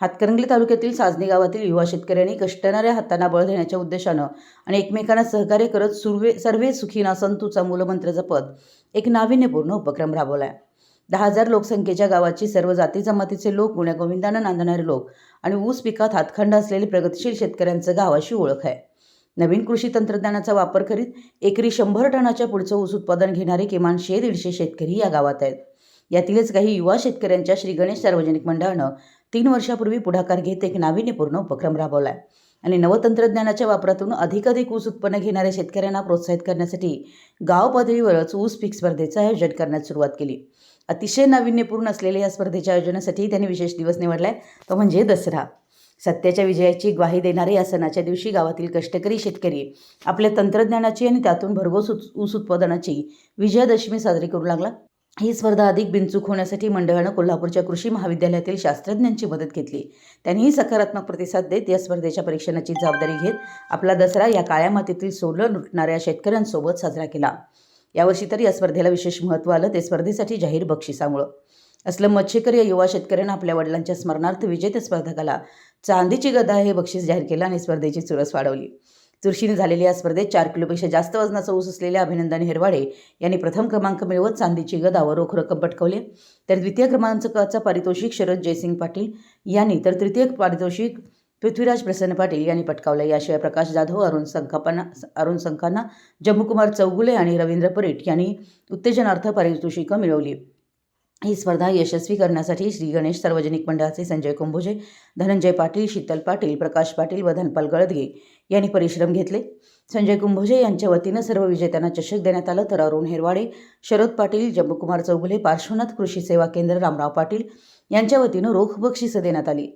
हातकणंगले तालुक्यातील साजनी गावातील युवा शेतकऱ्यांनी कष्टणाऱ्या हातांना बळ देण्याच्या उद्देशानं आणि एकमेकांना सहकार्य करत सुर्वे सर्वे सुखीना संतूचा मूलमंत्र जपत एक नाविन्यपूर्ण उपक्रम राबवला आहे दहा हजार लोकसंख्येच्या गावाची सर्व जाती जमातीचे लोक गुण्यागोविंदानं नांदणारे लोक आणि ऊस पिकात हातखंड असलेले प्रगतिशील शेतकऱ्यांचं गाव अशी ओळख आहे. नवीन कृषी तंत्रज्ञानाचा वापर करीत एकरी शंभर टनाच्या पुढचं ऊस उत्पादन घेणारे किमान शे दीडशे शेतकरी या गावात आहेत. यातीलच काही युवा शेतकऱ्यांच्या श्री गणेश सार्वजनिक मंडळानं तीन वर्षापूर्वी पुढाकार घेत एक नाविन्यपूर्ण उपक्रम राबवला आहे आणि नवतंत्रज्ञानाच्या वापरातून अधिकाधिक ऊस उत्पन्न घेणाऱ्या शेतकऱ्यांना प्रोत्साहित करण्यासाठी गाव पातळीवरच ऊस पीक स्पर्धेचं आयोजन करण्यास सुरुवात केली. अतिशय नाविन्यपूर्ण असलेल्या या स्पर्धेच्या आयोजनासाठी त्यांनी विशेष दिवस निवडला आहे तो म्हणजे दसरा. सत्याच्या विजयाची ग्वाही देणारे या सणाच्या दिवशी गावातील कष्टकरी शेतकरी आपल्या तंत्रज्ञानाची आणि त्यातून भरघोस ऊस उत्पादनाची विजयादशमी साजरी करू लागला. ही स्पर्धा अधिक बिनचूक होण्यासाठी मंडळानं कोल्हापूरच्या कृषी महाविद्यालयातील शास्त्रज्ञांची मदत घेतली. त्यांनीही सकारात्मक प्रतिसाद देत या स्पर्धेच्या परीक्षणाची जबाबदारी घेत आपला दसरा या काळ्या मातीतील सोलं लुटणाऱ्या शेतकऱ्यांसोबत साजरा केला. यावर्षी तर या स्पर्धेला विशेष महत्त्व आलं ते स्पर्धेसाठी जाहीर बक्षिसामुळं. असलं मच्छेकर या युवा शेतकऱ्यांना आपल्या वडिलांच्या स्मरणार्थ विजेत्या स्पर्धकाला चांदीची गदा हे बक्षीस जाहीर केलं आणि स्पर्धेची चुरस वाढवली. चुरशीने झालेल्या या स्पर्धेत चार किलोपेक्षा जास्त वजनाचा ऊस असलेल्या अभिनंदन हिरवाडे यांनी प्रथम क्रमांक मिळवत चांदीची गदा व रोख रक्कम पटकवली. तर द्वितीय क्रमांकाचा पारितोषिक शरद जयसिंग पाटील यांनी तर तृतीय पारितोषिक पृथ्वीराज प्रसन्न पाटील यांनी पटकावलं. याशिवाय प्रकाश जाधव अरुण संकापना अरुण संखांना जम्मूकुमार चौगुले आणि रवींद्र परीट यांनी उत्तेजनार्थ पारितोषिकं मिळवली. ही स्पर्धा यशस्वी करण्यासाठी श्री गणेश सार्वजनिक मंडळाचे संजय कुंभुजे धनंजय पाटील शीतल पाटील प्रकाश पाटील व धनपाल गळदगे यांनी परिश्रम घेतले. संजय कुंभुजे यांच्या वतीनं सर्व विजेत्यांना चषक देण्यात आलं तर अरुण हेरवाडे शरद पाटील जम्मूकुमार चौगुले पार्श्वनाथ कृषी सेवा केंद्र रामराव पाटील यांच्या वतीनं रोख बक्षिसं देण्यात आली.